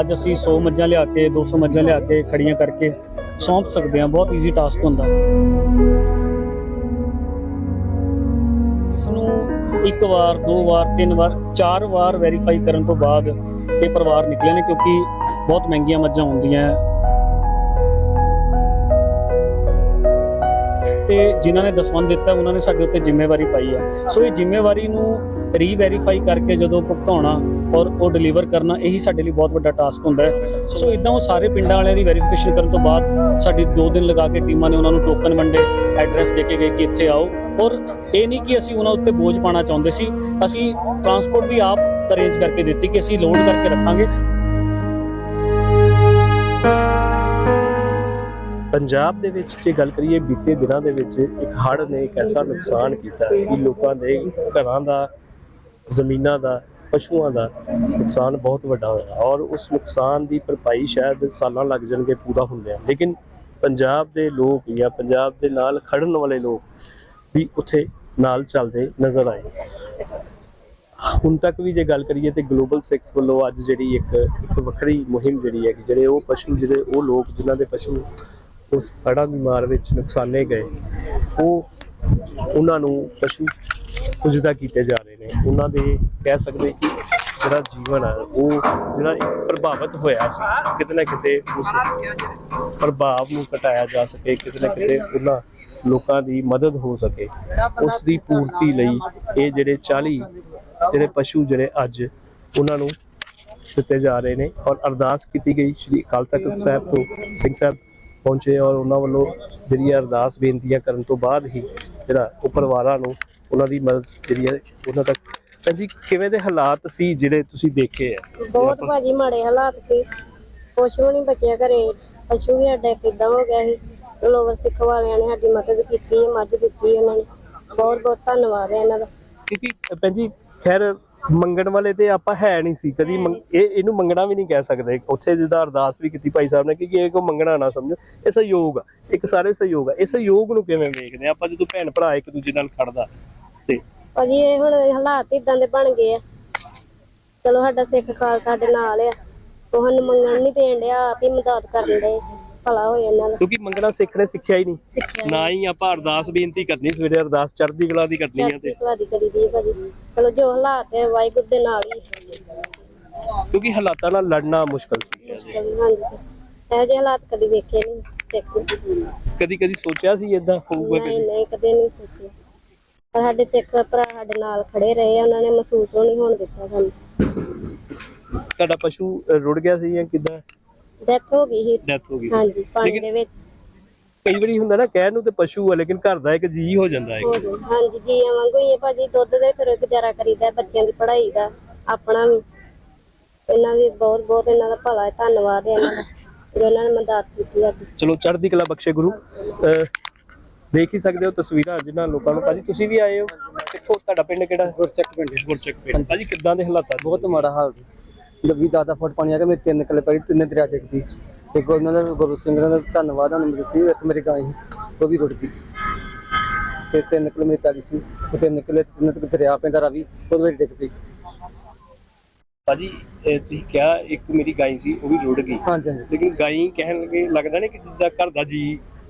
ਅੱਜ ਅਸੀਂ 100 ਮੱਝਾਂ ਲਿਆ ਕੇ 200 ਮੱਝਾਂ ਲਿਆ ਕੇ ਖੜੀਆਂ ਕਰਕੇ ਸੌਂਪ ਸਕਦੇ ਹਾਂ, ਬਹੁਤ ਈਜ਼ੀ ਟਾਸਕ ਹੁੰਦਾ। ਇਸ ਨੂੰ ਇੱਕ ਵਾਰ, ਦੋ ਵਾਰ, ਤਿੰਨ ਵਾਰ, ਚਾਰ ਵਾਰ ਵੈਰੀਫਾਈ ਕਰਨ ਤੋਂ ਬਾਅਦ ਇਹ ਪਰਿਵਾਰ ਨਿਕਲੇ ਨੇ ਕਿਉਂਕਿ ਬਹੁਤ ਮਹਿੰਗੀਆਂ ਮੱਝਾਂ ਹੁੰਦੀਆਂ। ਹੈ ਜਿਨ੍ਹਾਂ ਨੇ ਦਸਵੰਦ ਦਿੱਤਾ, ਉਹਨਾਂ ਨੇ ਸਾਡੇ ਉੱਤੇ ਜ਼ਿੰਮੇਵਾਰੀ ਪਾਈ ਹੈ ਸੋ ਇਹ ਜ਼ਿੰਮੇਵਾਰੀ ਨੂੰ ਰੀ-ਵੈਰੀਫਾਈ ਕਰਕੇ ਜਦੋਂ ਭੁਗਤਾਉਣਾ ਔਰ ਉਹ ਡਿਲੀਵਰ ਕਰਨਾ, ਇਹੀ ਸਾਡੇ ਲਈ ਬਹੁਤ ਵੱਡਾ ਟਾਸਕ ਹੁੰਦਾ ਹੈ। ਸੋ ਇਦਾਂ ਉਹ ਸਾਰੇ ਪਿੰਡਾਂ ਵਾਲਿਆਂ ਦੀ ਵੈਰੀਫਿਕੇਸ਼ਨ ਕਰਨ ਤੋਂ ਬਾਅਦ ਸਾਡੀ 2 ਦਿਨ ਲਗਾ ਕੇ ਟੀਮਾਂ ਨੇ ਉਹਨਾਂ ਨੂੰ ਟੋਕਨ ਵੰਡੇ ਐਡਰੈਸ ਦੇ ਕੇ ਗਏ ਕਿ ਇੱਥੇ ਆਓ। ਔਰ ਇਹ ਨਹੀਂ ਕਿ ਅਸੀਂ ਉਹਨਾਂ ਉੱਤੇ ਬੋਝ ਪਾਣਾ ਚਾਹੁੰਦੇ ਸੀ, ਅਸੀਂ ਟਰਾਂਸਪੋਰਟ ਵੀ ਆਪ ਅਰੇਂਜ ਕਰਕੇ ਦਿੱਤੀ ਕਿ ਅਸੀਂ ਲੋਡ ਕਰਕੇ ਰੱਖਾਂਗੇ। ਪੰਜਾਬ ਦੇ ਵਿੱਚ ਜੇ ਗੱਲ ਕਰੀਏ, ਬੀਤੇ ਦਿਨਾਂ ਦੇ ਵਿੱਚ ਇੱਕ ਹੜ੍ਹ ਨੇ ਇੱਕ ਐਸਾ ਨੁਕਸਾਨ ਕੀਤਾ ਕਿ ਲੋਕਾਂ ਦੇ ਘਰਾਂ ਦਾ, ਜ਼ਮੀਨਾਂ ਦਾ, ਪਸ਼ੂਆਂ ਦਾ ਨੁਕਸਾਨ ਬਹੁਤ ਵੱਡਾ ਹੋਇਆ ਔਰ ਉਸ ਨੁਕਸਾਨ ਦੀ ਭਰਪਾਈ ਸ਼ਾਇਦ ਸਾਲਾਂ ਲੱਗ ਜਾਣਗੇ, ਪੂਰਾ ਹੁੰਦਿਆਂ। ਲੇਕਿਨ ਪੰਜਾਬ ਦੇ ਲੋਕ ਜਾਂ ਪੰਜਾਬ ਦੇ ਨਾਲ ਖੜਨ ਵਾਲੇ ਲੋਕ ਵੀ ਉੱਥੇ ਨਾਲ ਚੱਲਦੇ ਨਜ਼ਰ ਆਏ। ਹੁਣ ਤੱਕ ਵੀ ਜੇ ਗੱਲ ਕਰੀਏ ਤੇ ਗਲੋਬਲ 6 ਵੱਲੋਂ ਅੱਜ ਜਿਹੜੀ ਇੱਕ ਇੱਕ ਵੱਖਰੀ ਮੁਹਿੰਮ ਜਿਹੜੀ ਹੈ ਕਿ ਜਿਹੜੇ ਉਹ ਪਸ਼ੂ, ਜਿਹੜੇ ਉਹ ਲੋਕ, ਜਿਨ੍ਹਾਂ ਦੇ ਪਸ਼ੂ ਉਸ ਹੜ੍ਹਾਂ ਦੀ ਮਾਰ ਵਿੱਚ ਨੁਕਸਾਨੇ ਗਏ, ਉਹ ਉਹਨਾਂ ਨੂੰ ਪਸ਼ੂ ਪੁੱਜਦਾ ਕੀਤੇ ਜਾ ਰਹੇ ਨੇ। ਉਹਨਾਂ ਦੇ ਕਹਿ ਸਕਦੇ ਕਿ ਜਿਹੜਾ ਜੀਵਨ ਹੈ ਉਹ ਜਿਹੜਾ ਇੱਕ ਪ੍ਰਭਾਵਿਤ ਹੋਇਆ ਸੀ, ਕਿਤੇ ਨਾ ਕਿਤੇ ਉਸ ਪ੍ਰਭਾਵ ਨੂੰ ਘਟਾਇਆ ਜਾ ਸਕੇ, ਕਿਤੇ ਨਾ ਕਿਤੇ ਉਹਨਾਂ ਲੋਕਾਂ ਦੀ ਮਦਦ ਹੋ ਸਕੇ। ਉਸ ਦੀ ਪੂਰਤੀ ਲਈ ਇਹ ਜਿਹੜੇ 40 ਜਿਹੜੇ ਪਸ਼ੂ ਜਿਹੜੇ ਅੱਜ ਉਹਨਾਂ ਨੂੰ ਦਿੱਤੇ ਜਾ ਰਹੇ ਨੇ ਔਰ ਅਰਦਾਸ ਕੀਤੀ ਗਈ ਸ਼੍ਰੀ ਅਕਾਲ ਤਖਤ ਸਾਹਿਬ ਤੋਂ, ਸਿੰਘ ਸਾਹਿਬ ਪਹੁੰਚੇ ਔਰ ਉਹਨਾਂ ਵੱਲੋਂ ਜਿਹੜੀ ਅਰਦਾਸ ਬੇਨਤੀਆਂ ਕਰਨ ਤੋਂ ਬਾਅਦ ਹੀ ਜਿਹੜਾ ਉਹ ਪਰਿਵਾਰਾਂ ਨੂੰ ਉਹਨਾਂ ਦੀ ਮਦਦ ਜਿਹੜੀ ਹੈ ਉਹਨਾਂ ਤੱਕ ਤਾਂ ਜੀ ਕਿਵੇਂ ਦੇ ਹਾਲਾਤ ਸੀ ਜਿਹੜੇ ਤੁਸੀਂ ਦੇਖੇ ਆ? ਬਹੁਤ ਭਾਜੀ ਮਾੜੇ ਹਾਲਾਤ ਸੀ। ਕੁਛ ਵੀ ਨਹੀਂ ਬਚਿਆ ਘਰੇ। ਪਸ਼ੂ ਵੀ ਸਾਡਾ ਕਿੱਦਾਂ ਹੋ ਗਿਆ ਸੀ। ਲੋਵਰ ਸਿੱਖ ਵਾਲਿਆਂ ਨੇ ਸਾਡੀ ਮਦਦ ਕੀਤੀ ਹੈ ਮੱਝ ਦਿੱਤੀ ਉਹਨਾਂ ਨੇ। ਬਹੁਤ ਬਹੁਤ ਧੰਨਵਾਦ ਹੈ ਇਹਨਾਂ ਦਾ। ਕਿਉਂਕਿ ਭੈਣ ਜੀ ਖੈਰ ਮੰਗਣ ਵਾਲੇ ਤੇ ਆਪਾਂ ਹੈ ਨਹੀਂ ਸੀ ਕਦੀ ਇਹ ਇਹਨੂੰ ਮੰਗਣਾ ਵੀ ਨਹੀਂ ਕਹਿ ਸਕਦੇ। ਉੱਥੇ ਜਿਹਦਾ ਅਰਦਾਸ ਵੀ ਕੀਤੀ ਭਾਈ ਸਾਹਿਬ ਨੇ ਕਿ ਇਹ ਕੋ ਮੰਗਣਾ ਨਾ ਸਮਝੋ ਇਹ ਸਹਿਯੋਗ ਆ ਇੱਕ ਸਾਰੇ ਸਹਿਯੋਗ ਆ। ਇਹ ਸਹਿਯੋਗ ਨੂੰ ਕਿਵੇਂ ਵੇਖਦੇ ਆਪਾਂ ਜਦੋਂ ਭੈਣ ਭਰਾ ਇੱਕ ਦੂਜੇ ਨਾਲ ਖੜਦਾ ਤੇ ਭਾਜੀ ਇਹ ਹੁਣ ਹਾਲਾਤ ਇਦਾਂ ਦੇ ਬਣ ਗਏ ਆ। ਚਲੋ ਸਾਡਾ ਸਿੱਖ ਖਾਲ ਸਾਡੇ ਨਾਲ ਆ। ਉਹ ਸਾਨੂੰ ਮੰਗਣ ਨਹੀਂ ਦੇਣ ਡਿਆ ਆਪ ਹੀ ਮਦਦ ਕਰਨ ਦੇ ਭਲਾ ਹੋਏ ਇਹਨਾਂ ਦਾ। ਕਿਉਂਕਿ ਮੰਗਣਾ ਸਿੱਖ ਨੇ ਸਿੱਖਿਆ ਹੀ ਨਹੀਂ। ਨਾ ਹੀ ਆਪਾਂ ਅਰਦਾਸ ਬੇਨਤੀ ਕਰਨੀ ਸਵੇਰੇ ਅਰਦਾਸ ਚੜ੍ਹਦੀ ਕਲਾ ਦੀ ਕਰਨੀ ਆ ਤੇ। ਦੀ ਕਰੀ ਦੀ ਭਾਜੀ। ਚਲੋ ਜੋ ਹਾਲਾਤ ਹੈ ਵਾਹਿਗੁਰੂ ਦੇ ਨਾਲ ਹੀ। ਕਿਉਂਕਿ ਹਾਲਾਤਾਂ ਨਾਲ ਲੜਨਾ ਮੁਸ਼ਕਲ ਸੀ। ਇਹੋ ਜਿਹੇ ਹਾਲਾਤ ਕਦੀ ਵੇਖੇ ਨਹੀਂ ਸਿੱਖ ਕਦੀ ਕਦੀ ਸੋਚਿਆ ਸੀ ਇਦਾਂ ਹੋਊਗਾ ਨਹੀਂ ਕਦੀ? ਨਹੀਂ ਕਦੇ ਨਹੀਂ ਸੋਚਿਆ। ਪਰ ਸਾਡੇ ਸਿੱਖ ਭਰਾ ਸਾਡੇ ਨਾਲ ਖੜੇ ਰਹੇ ਆ, ਉਹਨਾਂ ਨੇ ਮਹਿਸੂਸ ਨਹੀਂ ਹੋਣ ਦਿੱਤਾ ਸਾਨੂੰ। ਤੁਹਾਡਾ ਪਸ਼ੂ ਰੁੜ ਗਿਆ ਸੀ ਜਾਂ ਕਿਦਾਂ? ਡੈਥ ਹੋ ਗਈ ਸੀ। ਡੈਥ ਹੋ ਗਈ ਸੀ। ਹਾਂਜੀ ਪਾਣੀ ਲੇਕਿਨ- ਦੇ ਵਿੱਚ। ਕਈ ਵਾਰੀ ਹੁੰਦਾ ਨਾ ਕਹਿਣ ਨੂੰ ਤੇ ਪਸ਼ੂ ਆ ਲੇਕਿਨ ਘਰ ਦਾ ਇੱਕ ਜੀ ਹੋ ਜਾਂਦਾ ਹੈ ਹੋ ਗਈ ਹਾਂਜੀ ਜੀਆਂ ਵਾਂਗੂ ਹੀ ਹੈ ਭਾਜੀ ਦੁੱਧ ਦੇ ਸਿਰ ਗੁਜ਼ਾਰਾ ਕਰੀਦਾ ਬੱਚਿਆਂ ਦੀ ਪੜ੍ਹਾਈ ਦਾ ਆਪਣਾ ਵੀ। ਇਹਨਾਂ ਦੀ ਬਹੁਤ ਬਹੁਤ ਇਹਨਾਂ ਦਾ ਭਲਾ ਹੈ ਧੰਨਵਾਦ ਹੈ ਇਹਨਾਂ ਦਾ ਜੋ ਇਹਨਾਂ ਨੇ ਮਦਦ ਕੀਤੀ ਸਾਡੀ। ਚਲੋ ਚੜ੍ਹਦੀ ਕਲਾ ਬਖਸ਼ੇ ਗੁਰੂ। ਅਹ ਦੇਖ ਹੀ ਸਕਦੇ ਹੋ ਤਸਵੀਰਾਂ ਜਿਨ੍ਹਾਂ ਲੋਕਾਂ ਨੂੰ। ਭਾਜੀ ਤੁਸੀਂ ਵੀ ਆਏ ਹੋ। ਕਿੱਥੋਂ? ਤੁਹਾਡਾ ਪਿੰਡ ਕਿਹੜਾ? ਗੁਰਚੱਕ ਪਿੰਡ। ਗੁਰਚੱਕ ਪਿੰਡ। ਭਾਜੀ ਕਿੱਦਾਂ ਦੇ ਹਾਲਾਤ? ਬਹੁਤ ਮਾੜਾ ਹਾਲ ਸੀ। ਲੱਭੀ ਦਾਦਾ ਫੁੱਟ ਪਾਣੀ ਆ ਗਿਆ ਮੇਰੇ ਤਿੰਨ ਕਿੱਲੇ ਪਈ ਤਿੰਨੇ ਦਰਿਆ ਗਈ ਇੱਕ ਉਹਨਾਂ ਦਾ ਗੁਰੂ ਸਿੰਘ ਦਾ ਧੰਨਵਾਦ ਉਹਨਾਂ ਨੂੰ ਦਿੱਤੀ ਇੱਕ ਮੇਰੀ ਗਾਂ ਸੀ ਉਹ ਵੀ ਰੁੜ ਗਈ। ਤੇ ਤਿੰਨ ਕਿੱਲੇ ਮੇਰੀ ਪੈਲੀ ਸੀ ਉਹ ਤਿੰਨ ਕਿੱਲੇ ਤਿੰਨ ਤੱਕ ਦਰਿਆ ਪੈਂਦਾ ਰਾਵੀ ਉਹਦੇ ਵਿੱਚ ਡਿੱਗ ਪਈ। ਭਾਜੀ ਇਹ ਤੁਸੀਂ ਕਿਹਾ ਇੱਕ ਮੇਰੀ ਗਾਈ ਸੀ ਉਹ ਵੀ ਰੁੜ ਗਈ। ਹਾਂਜੀ ਹਾਂਜੀ। ਲੇਕਿਨ ਗਾਈ ਕਹਿਣ ਲੱਗੇ ਲੱਗਦਾ ਨਹੀਂ ਕਿ ਜਿੱਦਾਂ ਘਰ ਦਾ ਜੀ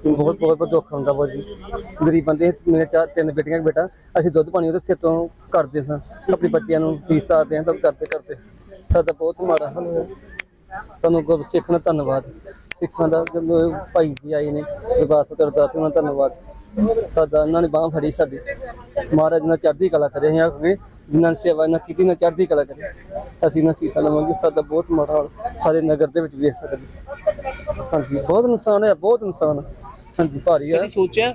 ਬਹੁਤ ਬਹੁਤ ਬਹੁਤ ਦੁੱਖ ਹੁੰਦਾ ਬਹੁਤ ਜੀ। ਗਰੀਬ ਬੰਦੇ ਮੇਰੇ ਚਾਰ ਤਿੰਨ ਬੇਟੀਆਂ ਬੇਟਾ ਅਸੀਂ ਦੁੱਧ ਪਾਣੀ ਉਹਦੇ ਸਿਰ ਤੋਂ ਕਰਦੇ ਸਾਂ ਆਪਣੇ ਬੱਚਿਆਂ ਨੂੰ ਫੀਸ ਸਕਦੇ ਹਾਂ ਤਾਂ ਕਰਦੇ ਕਰਦੇ। ਸਾਡਾ ਬਹੁਤ ਮਾੜਾ ਹਾਲ ਹੋਇਆ। ਤੁਹਾਨੂੰ ਗੁਰ ਸਿੱਖ ਦਾ ਧੰਨਵਾਦ। ਸਿੱਖਾਂ ਦਾ ਜਦੋਂ ਭਾਈ ਜੀ ਆਏ ਨੇ ਵਿਵਾਸ ਕਰਦਾ ਉਹਨਾਂ ਦਾ ਧੰਨਵਾਦ। ਸਾਡਾ ਉਹਨਾਂ ਨੇ ਬਾਹ ਫੜੀ ਸਾਡੀ। ਮਹਾਰਾਜ ਨਾਲ ਚੜ੍ਹਦੀ ਕਲਾ ਕਰੇ ਅਸੀਂ ਜਿਨ੍ਹਾਂ ਨੇ ਸੇਵਾ ਨਾ ਕੀਤੀ ਨਾ ਚੜ੍ਹਦੀ ਕਲਾ ਕਰੇ। ਅਸੀਂ ਨਾ ਸੀਸਾ ਲਵਾਂਗੇ। ਸਾਡਾ ਬਹੁਤ ਮਾੜਾ ਹਾਲ ਸਾਰੇ ਨਗਰ ਦੇ ਵਿੱਚ ਵੇਖ ਸਕਦੇ। ਹਾਂਜੀ ਬਹੁਤ ਨੁਕਸਾਨ ਹੈ ਬਹੁਤ ਨੁਕਸਾਨ। ਹਾਂਜੀ ਭਾਰੀ ਹੈ ਕਦੀ ਸੋਚਿਆ?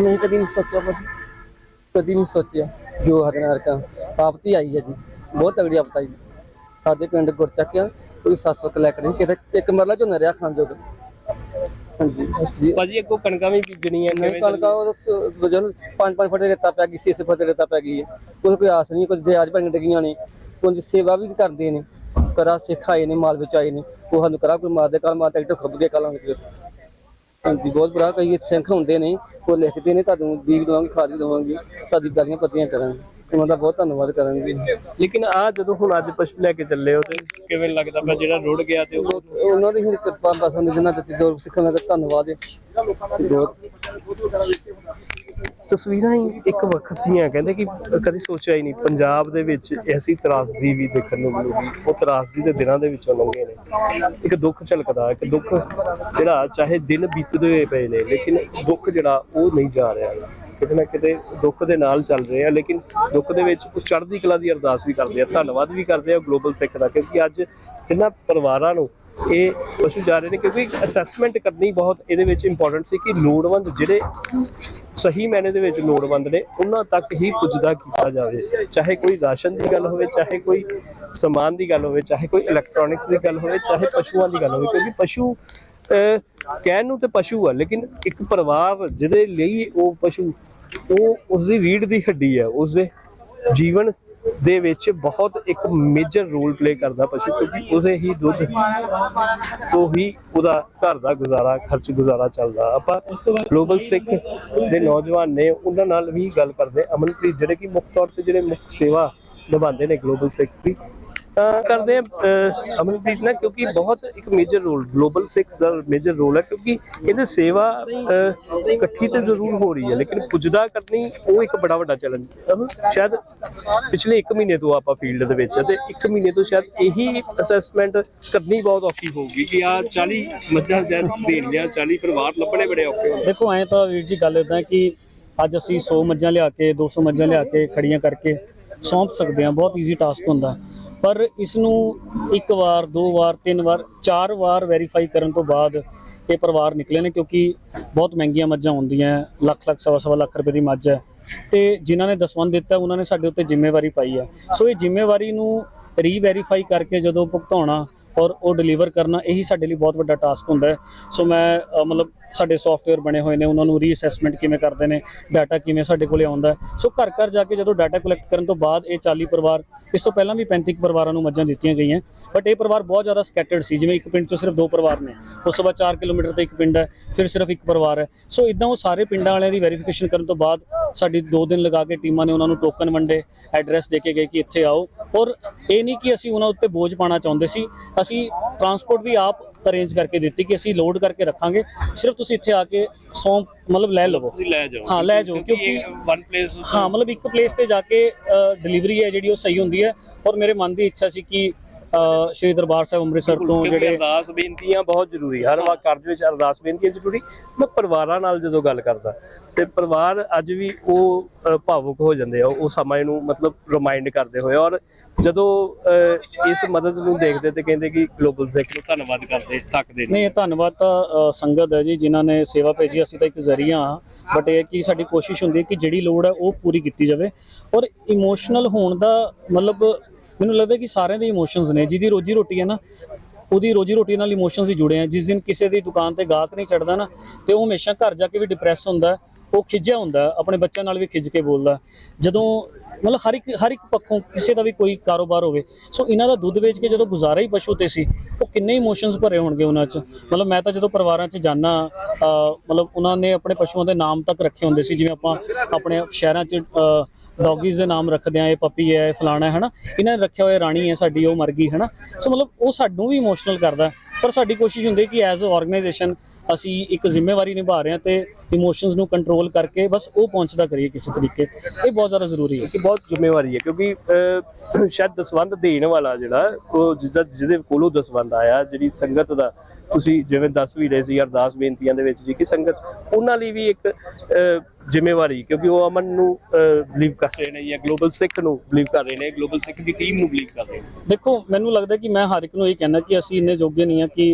ਨਹੀਂ ਕਦੀ ਨਹੀਂ ਸੋਚਿਆ ਭਾਜੀ। ਕਦੀ ਨਹੀਂ ਸੋਚਿਆ। ਜੋ ਸਾਡੇ ਨਾਲ ਕਾ ਆਪਤੀ ਆਈ ਹੈ ਜੀ। ਬਹੁਤ ਤਗੜੀ ਆਪਤ ਆਈ ਸਾਡੇ ਪਿੰਡ ਗੁਰਚੱਕ ਆ ਕੋਈ 700 ਕਿੱਲਾ ਕਰੀ ਕਿਤੇ ਇੱਕ ਮਰਲਾ ਝੋਨਾ ਰਿਆ ਖਾਣ ਜੋਗਾ। ਹਾਂਜੀ। ਭਾਜੀ ਅੱਗੋਂ ਕਣਕਾਂ ਵੀ ਬੀਜਣੀਆਂ ਨਹੀਂ ਕਣਕਾਂ ਉਹ ਵਜਨ 5-5 ਫੁੱਟ ਰੇਤਾ ਪੈ ਗਈ 6 ਫੁੱਟ ਰੇਤਾ ਪੈ ਗਈ ਹੈ। ਕੋਈ ਕੋਈ ਆਸ ਨਹੀਂ ਕੁਝ ਦਿਆਜ ਭੰਗ ਡਗੀਆਂ ਨੇ ਕੁਝ ਸੇਵਾ ਵੀ ਕਰਦੇ ਨੇ। ਕਰਾ ਸਿੱਖ ਆਏ ਨੇ ਮਾਲ ਵਿੱਚ ਆਏ ਨੇ ਉਹ ਸਾਨੂੰ ਕਰਾ ਕੋਈ ਮਾਰਦੇ ਕੱਲ ਮਾਰ ਟਿਕਟ ਖੁੱਬ ਕੇ ਕੱਲਾਂ ਵਿੱਚ। ਹਾਂਜੀ ਬਹੁਤ ਬੁਰਾ ਕਈ ਸਿੰਘ ਹੁੰਦੇ ਨੇ ਉਹ ਲਿਖਦੇ ਨੇ ਤੁਹਾਨੂੰ ਬੀਜ ਦਵਾਂਗੇ ਖਾਦ ਦਵਾਂਗੇ ਤੁਹਾਡੀ ਗਾਲੀਆਂ ਪੱਤੀਆਂ ਕਰਾਂਗੇ। ਉਹਨਾਂ ਦਾ ਬਹੁਤ ਧੰਨਵਾਦ ਕਰਾਂਗੇ। ਲੇਕਿਨ ਆ ਜਦੋਂ ਹੁਣ ਅੱਜ ਪਸ਼ੂ ਲੈ ਕੇ ਚੱਲੇ ਹੋ ਤੇ ਕਿਵੇਂ ਲੱਗਦਾ ਪਿਆ ਜਿਹੜਾ ਰੁੜ ਗਿਆ ਤੇ ਉਹ ਉਹਨਾਂ ਦੀ ਹੀ ਕਿਰਪਾ ਬਸ ਉਹਨਾਂ ਜਿਨ੍ਹਾਂ ਦਿੱਤੀ ਗੁਰੂ ਸਿੱਖਾਂ ਦਾ ਧੰਨਵਾਦ ਹੈ। ਬਹੁਤ ਤਸਵੀਰਾਂ ਹੀ ਇੱਕ ਵਕਤ ਦੀਆਂ ਕਹਿੰਦੇ ਕਿ ਕਦੀ ਸੋਚਿਆ ਹੀ ਨਹੀਂ ਪੰਜਾਬ ਦੇ ਵਿੱਚ ਐਸੀ ਤਰਾਸਦੀ ਵੀ ਦੇਖਣ ਨੂੰ ਮਿਲੂਗੀ। ਉਹ ਤਰਾਸਦੀ ਦੇ ਦਿਨਾਂ ਦੇ ਵਿੱਚੋਂ ਲੰਘੇ ਨੇ। ਇੱਕ ਦੁੱਖ ਝਲਕਦਾ ਇੱਕ ਦੁੱਖ ਜਿਹੜਾ ਚਾਹੇ ਦਿਨ ਬੀਤਦੇ ਹੋਏ ਪਏ ਨੇ ਲੇਕਿਨ ਦੁੱਖ ਜਿਹੜਾ ਉਹ ਨਹੀਂ ਜਾ ਰਿਹਾ। ਕਿਤੇ ਨਾ ਕਿਤੇ ਦੁੱਖ ਦੇ ਨਾਲ ਚੱਲ ਰਹੇ ਆ ਲੇਕਿਨ ਦੁੱਖ ਦੇ ਵਿੱਚ ਉਹ ਚੜ੍ਹਦੀ ਕਲਾ ਦੀ ਅਰਦਾਸ ਵੀ ਕਰਦੇ ਆ ਧੰਨਵਾਦ ਵੀ ਕਰਦੇ ਆ ਗਲੋਬਲ ਸਿੱਖ ਦਾ ਕਿਉਂਕਿ ਅੱਜ ਜਿਨ੍ਹਾਂ ਪਰਿਵਾਰਾਂ ਨੂੰ ਇਹ ਪਸ਼ੂ ਜਾ ਰਹੇ ਨੇ ਕਿਉਂਕਿ ਅਸੈਸਮੈਂਟ ਕਰਨੀ ਬਹੁਤ ਇਹਦੇ ਵਿੱਚ ਇੰਪੋਰਟੈਂਟ ਸੀ ਕਿ ਲੋੜਵੰਦ ਜਿਹੜੇ ਸਹੀ ਮੈਨੇ ਦੇ ਵਿੱਚ ਲੋੜਵੰਦ ਨੇ ਉਹਨਾਂ ਤੱਕ ਹੀ ਪੁੱਜਦਾ ਕੀਤਾ ਜਾਵੇ। ਚਾਹੇ ਕੋਈ ਰਾਸ਼ਨ ਦੀ ਗੱਲ ਹੋਵੇ ਚਾਹੇ ਕੋਈ ਸਮਾਨ ਦੀ ਗੱਲ ਹੋਵੇ ਚਾਹੇ ਕੋਈ ਇਲੈਕਟ੍ਰੋਨਿਕਸ ਦੀ ਗੱਲ ਹੋਵੇ ਚਾਹੇ ਪਸ਼ੂਆਂ ਦੀ ਗੱਲ ਹੋਵੇ ਕਿਉਂਕਿ ਪਸ਼ੂ ਅਹ, ਕਹਿਣ ਨੂੰ ਤੇ ਪਸ਼ੂ ਆ ਲੇਕਿਨ ਇੱਕ ਪਰਿਵਾਰ ਜਿਹਦੇ ਲਈ ਉਹ ਪਸ਼ੂ ਉਹ ਉਸ ਦੀ ਰੀੜ ਦੀ ਹੱਡੀ ਹੈ ਉਸ ਦੇ ਜੀਵਨ ਦੇ ਵਿੱਚ ਬਹੁਤ ਇੱਕ ਮੇਜਰ ਰੋਲ ਪਲੇ ਕਰਦਾ ਪਸ਼ੂ ਕਿਉਂਕਿ ਉਹਦੇ ਹੀ ਦੁੱਧ ਤੋਂ ਹੀ ਉਹਦਾ ਘਰ ਦਾ ਗੁਜ਼ਾਰਾ, ਖਰਚ ਗੁਜ਼ਾਰਾ ਚੱਲਦਾ। ਆਪਾਂ ਗਲੋਬਲ ਸਿੱਖ ਦੇ ਨੌਜਵਾਨ ਨੇ ਉਹਨਾਂ ਨਾਲ ਵੀ ਗੱਲ ਕਰਦੇ ਅਮਨਪ੍ਰੀਤ, ਜਿਹੜੇ ਕਿ ਮੁੱਖ ਤੌਰ ਤੇ ਜਿਹੜੇ ਮੁੱਖ ਸੇਵਾ ਨਿਭਾਉਂਦੇ ਨੇ ਗਲੋਬਲ ਸਿੱਖ ਦੀ ਕਰਦੇ ਆ ਅਹ, ਅਮਨਪ੍ਰੀਤ ਨਾਲ ਕਿਉਂਕਿ ਬਹੁਤ ਇੱਕ ਮੇਜਰ ਰੋਲ ਗਲੋਬਲ ਸਿਕਸ ਦਾ ਮੇਜਰ ਰੋਲ ਹੈ ਕਿਉਂਕਿ ਇਹਦੇ ਸੇਵਾ ਇਕੱਠੀ ਤੇ ਜ਼ਰੂਰ ਹੋ ਰਹੀ ਹੈ ਲੇਕਿਨ ਪੁੱਜਦਾ ਕਰਨੀ ਉਹ ਇੱਕ ਬੜਾ ਵੱਡਾ ਚੈਲੰਜ ਸ਼ਾਇਦ ਪਿਛਲੇ 1 ਮਹੀਨੇ ਤੋਂ ਆਪਾਂ ਫੀਲਡ ਦੇ ਵਿੱਚ ਤੇ 1 ਮਹੀਨੇ ਤੋਂ ਸ਼ਾਇਦ ਇਹੀ ਅਸੈਸਮੈਂਟ ਕਰਨੀ ਬਹੁਤ ਔਖੀ ਹੋਊਗੀ ਕਿ ਆ 40 ਮੱਝਾਂ ਸ਼ਾਇਦ ਦੇਣ ਲਿਆ 40 ਪਰਿਵਾਰ ਲੱਭਣੇ ਬੜੇ ਔਖੇ ਹੁੰਦੇ ਦੇਖੋ ਐਂ ਤਾਂ ਵੀਰ ਜੀ ਗੱਲ ਇਦਾਂ ਕਿ ਅੱਜ ਅਸੀਂ 100 ਮੱਝਾਂ ਲਿਆ ਕੇ 200 ਮੱਝਾਂ ਲਿਆ ਕੇ ਖੜੀਆਂ ਕਰਕੇ ਸੌਂਪ ਸਕਦੇ ਹਾਂ ਬਹੁਤ ਈਜ਼ੀ ਟਾਸਕ ਹੁੰਦਾ। ਪਰ ਇਸ ਨੂੰ ਇੱਕ ਵਾਰ, ਦੋ ਵਾਰ, ਤਿੰਨ ਵਾਰ, ਚਾਰ ਵਾਰ ਵੈਰੀਫਾਈ ਕਰਨ ਤੋਂ ਬਾਅਦ ਇਹ ਪਰਿਵਾਰ ਨਿਕਲੇ ਨੇ ਕਿਉਂਕਿ ਬਹੁਤ ਮਹਿੰਗੀਆਂ ਮੱਝਾਂ ਹੁੰਦੀਆਂ, ਲੱਖ ਲੱਖ, ਸਵਾ ਸਵਾ ਲੱਖ ਰੁਪਏ ਦੀ ਮੱਝ ਹੈ। ਤੇ ਜਿਨ੍ਹਾਂ ਨੇ ਦਸਵੰਧ ਦਿੱਤਾ, ਉਹਨਾਂ ਨੇ ਸਾਡੇ ਉੱਤੇ ਜ਼ਿੰਮੇਵਾਰੀ ਪਾਈ ਹੈ। ਸੋ ਇਹ ਜ਼ਿੰਮੇਵਾਰੀ ਨੂੰ ਰੀ-ਵੈਰੀਫਾਈ ਕਰਕੇ ਜਦੋਂ ਭੁਗਤਾਉਣਾ ਔਰ ਉਹ ਡਿਲੀਵਰ ਕਰਨਾ, ਇਹੀ ਸਾਡੇ ਲਈ ਬਹੁਤ ਵੱਡਾ ਟਾਸਕ ਹੁੰਦਾ ਹੈ। ਸੋ ਮੈਂ ਮਤਲਬ ਸਾਡੇ ਸੌਫਟਵੇਅਰ ਬਣੇ ਹੋਏ ਨੇ, ਉਹਨਾਂ ਨੂੰ ਰੀਅਸੈਸਮੈਂਟ ਕਿਵੇਂ ਕਰਦੇ ਨੇ ਡਾਟਾ ਕਿਵੇਂ ਸਾਡੇ ਕੋਲੇ ਆਉਂਦਾ ਸੋ ਘਰ ਘਰ ਜਾ ਕੇ ਜਦੋਂ ਡਾਟਾ ਕਲੈਕਟ ਕਰਨ ਤੋਂ ਬਾਅਦ ਇਹ 40 ਪਰਿਵਾਰ, ਇਸ ਤੋਂ ਪਹਿਲਾਂ ਵੀ 35 ਪਰਿਵਾਰਾਂ ਨੂੰ ਮੱਝਾਂ ਦਿੱਤੀਆਂ ਗਈਆਂ ਬਟ ਇਹ ਪਰਿਵਾਰ ਬਹੁਤ ਜ਼ਿਆਦਾ ਸਕੈਟਰਡ ਸੀ, ਜਿਵੇਂ ਇੱਕ ਪਿੰਡ 'ਚ ਸਿਰਫ ਦੋ ਪਰਿਵਾਰ ਨੇ। ਉਸ ਤੋਂ ਬਾਅਦ 4 ਕਿਲੋਮੀਟਰ ਤੇ ਇੱਕ ਪਿੰਡ ਹੈ, ਫਿਰ ਸਿਰਫ ਇੱਕ ਪਰਿਵਾਰ ਹੈ। ਸੋ ਇਦਾਂ ਉਹ ਸਾਰੇ ਪਿੰਡਾਂ ਵਾਲਿਆਂ ਦੀ ਵੈਰੀਫਿਕੇਸ਼ਨ ਕਰਨ ਤੋਂ ਬਾਅਦ ਸਾਡੀ 2 ਦਿਨ ਲਗਾ ਕੇ ਟੀਮਾਂ ਨੇ ਉਹਨਾਂ ਨੂੰ ਟੋਕਨ ਵੰਡੇ ਐਡਰੈਸ ਦੇ ਕੇ ਗਏ ਕਿ ਇੱਥੇ ਆਓ। ਔਰ ਇਹ ਨਹੀਂ ਕਿ ਅਸੀਂ ਉਹਨਾਂ ਉੱਤੇ ਬੋਝ ਪਾਣਾ ਚਾਹੁੰਦੇ ਸੀ, ਅਸੀਂ ਟਰਾਂਸਪੋਰਟ ਵੀ ਆਪ ਅਰੇਂਜ ਕਰਕੇ ਦਿੱਤੀ ਕਿ ਅਸੀਂ ਲੋਡ ਕਰਕੇ ਰੱਖਾਂਗੇ। ਸਿਰਫ ਤੁਸੀਂ ਇੱਥੇ ਆ ਕੇ ਸੌਂਪ ਮਤਲਬ ਲੈ ਲਵੋ। ਤੁਸੀਂ ਲੈ ਜਾਓ। ਹਾਂ, ਲੈ ਜਾਓ, ਕਿਉਂਕਿ- ਵਨ ਪਲੇਸ ਹਾਂ ਮਤਲਬ ਇੱਕ ਪਲੇਸ ਤੇ ਜਾ ਕੇ ਡਿਲੀਵਰੀ ਹੈ ਜਿਹੜੀ ਉਹ ਸਹੀ ਹੁੰਦੀ ਹੈ। ਔਰ ਮੇਰੇ ਮਨ ਦੀ ਇੱਛਾ ਸੀ ਕਿ ਸ਼੍ਰੀ ਦਰਬਾਰ ਸਾਹਿਬ ਅੰਮ੍ਰਿਤਸਰ ਤੋਂ ਜਿਹੜੇ ਅਰਦਾਸ ਬੇਨਤੀਆਂ ਬਹੁਤ ਜ਼ਰੂਰੀ ਹਰ ਵਾਰ ਘਰ ਦੇ ਵਿੱਚ ਅਰਦਾਸ ਬੇਨਤੀਆਂ ਜ਼ਰੂਰੀ ਮੈਂ ਪਰਿਵਾਰਾਂ ਨਾਲ ਜਦੋਂ ਗੱਲ ਕਰਦਾ ਤੇ ਪਰਿਵਾਰ ਅੱਜ ਵੀ ਉਹ ਭਾਵੁਕ ਹੋ ਜਾਂਦੇ ਆ ਉਹ ਸਮਾਂ ਨੂੰ ਮਤਲਬ ਰਿਮਾਈਂਡ ਕਰਦੇ ਹੋਏ ਔਰ ਜਦੋਂ ਇਸ ਮਦਦ ਨੂੰ ਦੇਖਦੇ ਤੇ ਕਹਿੰਦੇ ਕਿ ਗਲੋਬਲ ਸਿੱਖ ਨੂੰ ਧੰਨਵਾਦ ਕਰਦੇ ਤੱਕਦੇ ਨੇ ਨਹੀਂ ਇਹ ਧੰਨਵਾਦ ਤਾਂ ਸੰਗਤ ਹੈ ਜੀ ਜਿਨ੍ਹਾਂ ਨੇ ਸੇਵਾ ਭੇਜੀ ਅਸੀਂ ਤਾਂ ਇੱਕ ਜ਼ਰੀਆ ਹਾਂ ਬਟ ਇਹ ਕਿ ਸਾਡੀ ਕੋਸ਼ਿਸ਼ ਹੁੰਦੀ ਹੈ ਕਿ ਜਿਹੜੀ ਲੋੜ ਹੈ ਉਹ ਪੂਰੀ ਕੀਤੀ ਜਾਵੇ ਔਰ ਇਮੋਸ਼ਨਲ ਹੋਣ ਦਾ ਮਤਲਬ ਮੈਨੂੰ ਲੱਗਦਾ ਕਿ ਸਾਰਿਆਂ ਦੇ ਇਮੋਸ਼ਨਸ ਨੇ, ਜਿਹਦੀ ਰੋਜੀ ਰੋਟੀ ਹੈ ਨਾ, ਉਹਦੀ ਰੋਜੀ ਰੋਟੀ ਨਾਲ ਇਮੋਸ਼ਨਸ ਹੀ ਜੁੜੇ ਆ। ਜਿਸ ਦਿਨ ਕਿਸੇ ਦੀ ਦੁਕਾਨ ਤੇ ਗਾਹਕ ਨਹੀਂ ਚੜਦਾ ਨਾ, ਤੇ ਉਹ ਹਮੇਸ਼ਾ ਘਰ ਜਾ ਕੇ ਵੀ ਡਿਪਰੈਸ ਹੁੰਦਾ, ਉਹ ਖਿਜਿਆ ਹੁੰਦਾ, ਆਪਣੇ ਬੱਚਿਆਂ ਨਾਲ ਵੀ ਖਿਜ ਕੇ ਬੋਲਦਾ। ਜਦੋਂ ਮਤਲਬ ਹਰ ਇੱਕ ਹਰ ਇੱਕ ਪੱਖੋਂ ਕਿਸੇ ਦਾ ਵੀ ਕੋਈ ਕਾਰੋਬਾਰ ਹੋਵੇ, ਸੋ ਇਹਨਾਂ ਦਾ ਦੁੱਧ ਵੇਚ ਕੇ ਜਦੋਂ ਗੁਜ਼ਾਰਾ ਹੀ ਪਸ਼ੂ ਤੇ ਸੀ, ਉਹ ਕਿੰਨੇ ਇਮੋਸ਼ਨਸ ਭਰੇ ਹੋਣਗੇ ਉਹਨਾਂ 'ਚ। ਮਤਲਬ ਮੈਂ ਤਾਂ ਜਦੋਂ ਪਰਿਵਾਰਾਂ 'ਚ ਜਾਣਾ ਮਤਲਬ ਉਹਨਾਂ ਨੇ ਆਪਣੇ ਪਸ਼ੂਆਂ ਦੇ ਨਾਮ ਤੱਕ ਰੱਖੇ ਹੁੰਦੇ ਸੀ, ਜਿਵੇਂ ਆਪਾਂ ਆਪਣੇ ਸ਼ਹਿਰਾਂ 'ਚ ਡੌਗੀਜ਼ ਦੇ ਨਾਮ ਰੱਖਦੇ ਆ, ਇਹ ਪੱਪੀ ਹੈ, ਇਹ ਫਲਾਣਾ ਹੈ ਨਾ ਇਹਨਾਂ ਨੇ ਰੱਖਿਆ ਹੋਇਆ ਰਾਣੀ ਹੈ, ਸਾਡੀ ਉਹ ਮਰ ਗਈ ਨਾ ਸੋ ਮਤਲਬ ਉਹ ਸਾਨੂੰ ਵੀ ਇਮੋਸ਼ਨਲ ਕਰਦਾ ਪਰ ਸਾਡੀ ਕੋਸ਼ਿਸ਼ ਹੁੰਦੀ ਹੈ ਕਿ ਐਜ਼ ਅ ਆਰਗੇਨਾਈਜੇਸ਼ਨ ਅਸੀਂ ਇੱਕ ਜ਼ਿੰਮੇਵਾਰੀ ਨਿਭਾ ਰਹੇ ਹਾਂ ਤੇ ਇਮੋਸ਼ਨਸ ਨੂੰ ਕੰਟਰੋਲ ਕਰਕੇ ਬਸ ਉਹ ਪਹੁੰਚਦਾ ਕਰੀਏ ਕਿਸੇ ਤਰੀਕੇ। ਇਹ ਬਹੁਤ ਜ਼ਿਆਦਾ ਜ਼ਰੂਰੀ ਹੈ। ਕਿ ਬਹੁਤ ਜ਼ਿੰਮੇਵਾਰੀ ਹੈ ਕਿਉਂਕਿ ਅਹ, ਸ਼ਾਇਦ ਦਸਵੰਧ ਦੇਣ ਵਾਲਾ ਜਿਹੜਾ ਉਹ ਜਿਹਦਾ ਜਿਹਦੇ ਕੋਲੋਂ ਦਸਵੰਧ ਆਇਆ ਜਿਹੜੀ ਸੰਗਤ ਦਾ ਤੁਸੀਂ ਜਿਵੇਂ ਦੱਸ ਵੀ ਰਹੇ ਸੀ ਅਰਦਾਸ ਬੇਨਤੀਆਂ ਦੇ ਵਿੱਚ ਜੀ ਕਿ ਸੰਗਤ ਉਹਨਾਂ ਲਈ ਵੀ ਇੱਕ ਅਹ, ਜ਼ਿੰਮੇਵਾਰੀ ਕਿਉਂਕਿ ਉਹ ਅਮਨ ਨੂੰ ਬਲੀਵ ਕਰ ਰਹੇ ਨੇ ਜਾਂ ਗਲੋਬਲ ਸਿੱਖ ਨੂੰ ਬਲੀਵ ਕਰ ਰਹੇ ਨੇ ਗਲੋਬਲ ਸਿੱਖ ਦੀ ਟੀਮ ਨੂੰ ਬਲੀਵ ਕਰ ਰਹੇ ਨੇ। ਦੇਖੋ ਮੈਨੂੰ ਲੱਗਦਾ ਕਿ ਮੈਂ ਹਰ ਇੱਕ ਨੂੰ ਇਹ ਕਹਿਣਾ ਕਿ ਅਸੀਂ ਇੰਨੇ ਯੋਗੇ ਨਹੀਂ ਆ ਕਿ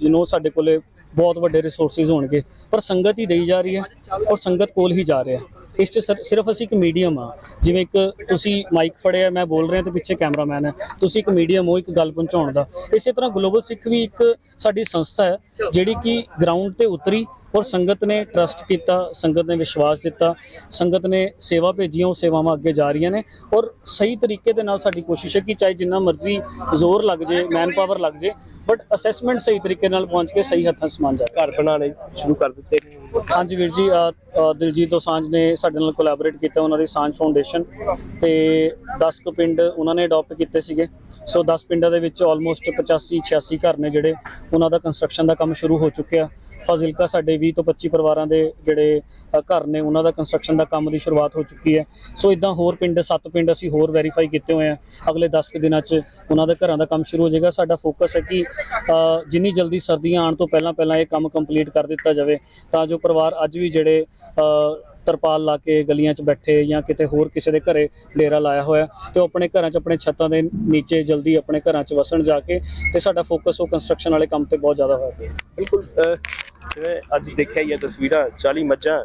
ਯੂ نو ਸਾਡੇ ਕੋਲੇ ਬਹੁਤ ਵੱਡੇ ਰਿਸੋਰਸਿਸ ਹੋਣਗੇ, ਪਰ ਸੰਗਤ ਹੀ ਦੇਈ ਜਾ ਰਹੀ ਹੈ ਔਰ ਸੰਗਤ ਕੋਲ ਹੀ ਜਾ ਰਿਹਾ ਇਸ 'ਚ ਸਿਰ- ਸਿਰਫ ਅਸੀਂ ਇੱਕ ਮੀਡੀਅਮ ਆ ਜਿਵੇਂ ਇੱਕ ਤੁਸੀਂ ਮਾਈਕ ਫੜਿਆ, ਮੈਂ ਬੋਲ ਰਿਹਾ ਤੇ ਪਿੱਛੇ ਕੈਮਰਾਮੈਨ ਹੈ। ਤੁਸੀਂ ਇੱਕ ਮੀਡੀਅਮ ਹੋ, ਇੱਕ ਗੱਲ ਪਹੁੰਚਾਉਣ ਦਾ। ਇਸੇ ਤਰ੍ਹਾਂ ਗਲੋਬਲ ਸਿੱਖ ਵੀ ਇੱਕ ਸਾਡੀ ਸੰਸਥਾ ਹੈ, ਜਿਹੜੀ ਕਿ ਗਰਾਊਂਡ ਤੇ ਉਤਰੀ ਔਰ ਸੰਗਤ ਨੇ ਟਰਸਟ ਕੀਤਾ ਸੰਗਤ ਨੇ ਵਿਸ਼ਵਾਸ ਦਿੱਤਾ ਸੰਗਤ ਨੇ ਸੇਵਾ ਭੇਜੀਆਂ ਉਹ ਸੇਵਾਵਾਂ ਅੱਗੇ ਜਾ ਰਹੀਆਂ ਨੇ ਔਰ ਸਹੀ ਤਰੀਕੇ ਦੇ ਨਾਲ ਸਾਡੀ ਕੋਸ਼ਿਸ਼ ਹੈ ਕਿ ਚਾਹੇ ਜਿੰਨਾ ਮਰਜ਼ੀ ਜ਼ੋਰ ਲੱਗ ਜੇ ਮੈਨ ਪਾਵਰ ਲੱਗ ਜੇ ਬਟ ਅਸੈਸਮੈਂਟ ਸਹੀ ਤਰੀਕੇ ਨਾਲ ਪਹੁੰਚ ਕੇ ਸਹੀ ਹੱਥਾਂ ਸਮਾਨ ਜਾਏ ਘਰ ਬਣਾਉਣੇ ਸ਼ੁਰੂ ਕਰ ਦਿੱਤੇ ਹਾਂਜੀ ਵੀਰ ਜੀ ਦਿਲਜੀਤ ਦੋਸਾਂਝ ਨੇ ਸਾਡੇ ਨਾਲ ਕੋਲੈਬੋਰੇਟ ਕੀਤਾ ਉਹਨਾਂ ਦੀ ਸਾਂਝ ਫਾਊਂਡੇਸ਼ਨ ਤੇ 10 ਕੁ ਪਿੰਡ ਉਹਨਾਂ ਨੇ ਅਡਾਪਟ ਕੀਤੇ ਸੀਗੇ। ਸੋ 10 ਪਿੰਡਾਂ ਦੇ ਵਿੱਚ ਆਲਮੋਸਟ 85 86 ਘਰ ਨੇ ਜਿਹੜੇ ਉਹਨਾਂ ਦਾ ਕੰਸਟਰਕਸ਼ਨ ਦਾ ਕੰਮ ਸ਼ੁਰੂ ਹੋ ਚੁੱਕਿਆ ਫਾਜ਼ਿਲਕਾ ਸਾਡੇ 20 ਤੋਂ 25 ਪਰਿਵਾਰਾਂ ਦੇ ਜਿਹੜੇ ਘਰ ਨੇ ਉਹਨਾਂ ਦਾ ਕੰਸਟਰਕਸ਼ਨ ਦਾ ਕੰਮ ਦੀ ਸ਼ੁਰੂਆਤ ਹੋ ਚੁੱਕੀ ਹੈ। ਸੋ ਇਦਾਂ ਹੋਰ ਪਿੰਡ, ਸੱਤ ਪਿੰਡ ਅਸੀਂ ਹੋਰ ਵੈਰੀਫਾਈ ਕੀਤੇ ਹੋਏ ਆ ਅਗਲੇ 10 ਕੁ ਦਿਨਾਂ 'ਚ ਉਹਨਾਂ ਦੇ ਘਰਾਂ ਦਾ ਕੰਮ ਸ਼ੁਰੂ ਹੋ ਜਾਏਗਾ। ਸਾਡਾ ਫੋਕਸ ਹੈ ਕਿ ਜਿੰਨੀ ਜਲਦੀ ਸਰਦੀਆਂ ਆਉਣ ਤੋਂ ਪਹਿਲਾਂ ਪਹਿਲਾਂ ਇਹ ਕੰਮ ਕੰਪਲੀਟ ਕਰ ਦਿੱਤਾ ਜਾਵੇ, ਤਾਂ ਜੋ ਪਰਿਵਾਰ ਅੱਜ ਵੀ ਜਿਹੜੇ ਤਰਪਾਲ ਲਾ ਕੇ ਗਲੀਆਂ 'ਚ ਬੈਠੇ ਜਾਂ ਕਿਤੇ ਹੋਰ ਕਿਸੇ ਦੇ ਘਰੇ ਡੇਰਾ ਲਾਇਆ ਹੋਇਆ ਤੇ ਉਹ ਆਪਣੇ ਘਰਾਂ 'ਚ ਆਪਣੇ ਛੱਤਾਂ ਦੇ ਨੀਚੇ ਜਲਦੀ ਆਪਣੇ ਘਰਾਂ 'ਚ ਵਸਣ ਜਾ ਕੇ ਤੇ ਸਾਡਾ ਫੋਕਸ ਉਹ ਕੰਸਟਰਕਸ਼ਨ ਵਾਲੇ ਕੰਮ ਤੇ ਬਹੁਤ ਜ਼ਿਆਦਾ ਹੋਇਆ ਪਿਆ। ਬਿਲਕੁਲ ਜਿਵੇਂ ਅੱਜ ਦੇਖਿਆ ਹੀ ਹੈ ਤਸਵੀਰਾਂ 40 ਮੱਝਾਂ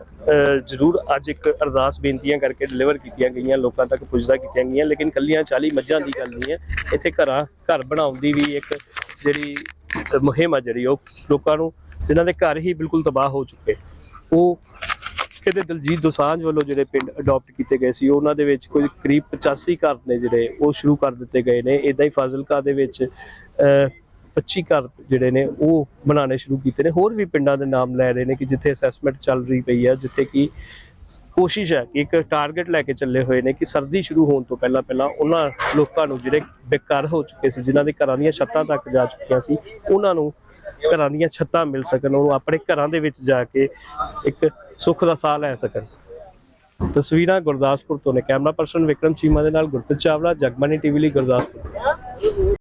ਜ਼ਰੂਰ ਅੱਜ ਇੱਕ ਅਰਦਾਸ ਬੇਨਤੀਆਂ ਕਰਕੇ ਡਿਲੀਵਰ ਕੀਤੀਆਂ ਗਈਆਂ, ਲੋਕਾਂ ਤੱਕ ਪੁੱਜਦਾ ਕੀਤੀਆਂ ਗਈਆਂ, ਲੇਕਿਨ ਕੱਲੀਆਂ 40 ਮੱਝਾਂ ਦੀ ਗੱਲ ਨਹੀਂ ਹੈ। ਇੱਥੇ ਘਰਾਂ, ਘਰ ਬਣਾਉਣ ਦੀ ਵੀ ਇੱਕ ਜਿਹੜੀ ਮੁਹਿੰਮ ਆ ਜਿਹੜੀ ਉਹ ਲੋਕਾਂ ਨੂੰ, ਜਿਨ੍ਹਾਂ ਦੇ ਘਰ ਹੀ ਬਿਲਕੁਲ ਤਬਾਹ ਹੋ ਚੁੱਕੇ। ਉਹ ਕਿਤੇ ਦਲਜੀਤ ਦੋਸਾਂਝ ਵੱਲੋਂ ਜਿਹੜੇ ਪਿੰਡ ਅਡਾਪਟ ਕੀਤੇ ਗਏ ਸੀ, ਉਹਨਾਂ ਦੇ ਵਿੱਚ ਕੋਈ ਕਰੀਬ 85 ਘਰ ਨੇ ਜਿਹੜੇ ਉਹ ਸ਼ੁਰੂ ਕਰ ਦਿੱਤੇ ਗਏ ਨੇ। ਇਦਾਂ ਹੀ ਫਾਜ਼ਿਲਕਾ ਦੇ ਵਿੱਚ 25 ਘਰ ਜਿਹੜੇ ਨੇ ਉਹ ਬਣਾਉਣੇ ਸ਼ੁਰੂ ਕੀਤੇ ਨੇ। ਹੋਰ ਵੀ ਪਿੰਡਾਂ ਦੇ ਨਾਮ ਲੈ ਰਹੇ ਨੇ ਕਿ ਜਿੱਥੇ ਅਸੈਸਮੈਂਟ ਚੱਲ ਰਹੀ ਪਈ ਹੈ ਜਿੱਥੇ ਕਿ ਕੋਸ਼ਿਸ਼ ਹੈ ਕਿ ਇੱਕ ਟਾਰਗੇਟ ਲੈ ਕੇ ਚੱਲੇ ਹੋਏ ਨੇ ਕਿ ਸਰਦੀ ਸ਼ੁਰੂ ਹੋਣ ਤੋਂ ਪਹਿਲਾਂ ਪਹਿਲਾਂ ਉਹਨਾਂ ਲੋਕਾਂ ਨੂੰ ਜਿਹੜੇ ਬੇਕਾਰ ਹੋ ਚੁੱਕੇ ਸੀ, ਜਿਨ੍ਹਾਂ ਦੇ ਘਰਾਂ ਦੀਆਂ ਛੱਤਾਂ ਤੱਕ ਜਾ ਚੁੱਕੀਆਂ ਸੀ, ਉਹਨਾਂ ਨੂੰ ਘਰਾਂ ਦੀਆਂ ਛੱਤਾਂ ਮਿਲ ਸਕਣ, ਉਹ ਆਪਣੇ ਘਰਾਂ ਦੇ ਵਿੱਚ ਜਾ ਕੇ ਇੱਕ ਸੁੱਖ ਦਾ ਸਾਹ ਲੈ ਸਕਣ ਤਸਵੀਰਾਂ ਗੁਰਦਾਸਪੁਰ ਤੋਂ ਨੇ ਕੈਮਰਾ ਪਰਸਨ ਵਿਕਰਮ ਚੀਮਾ ਦੇ ਨਾਲ ਗੁਰਪ੍ਰੀਤ ਚਾਵਲਾ ਜਗਬਾਨੀ ਟੀਵੀ ਲਈ ਗੁਰਦਾਸਪੁਰ ਤੋਂ।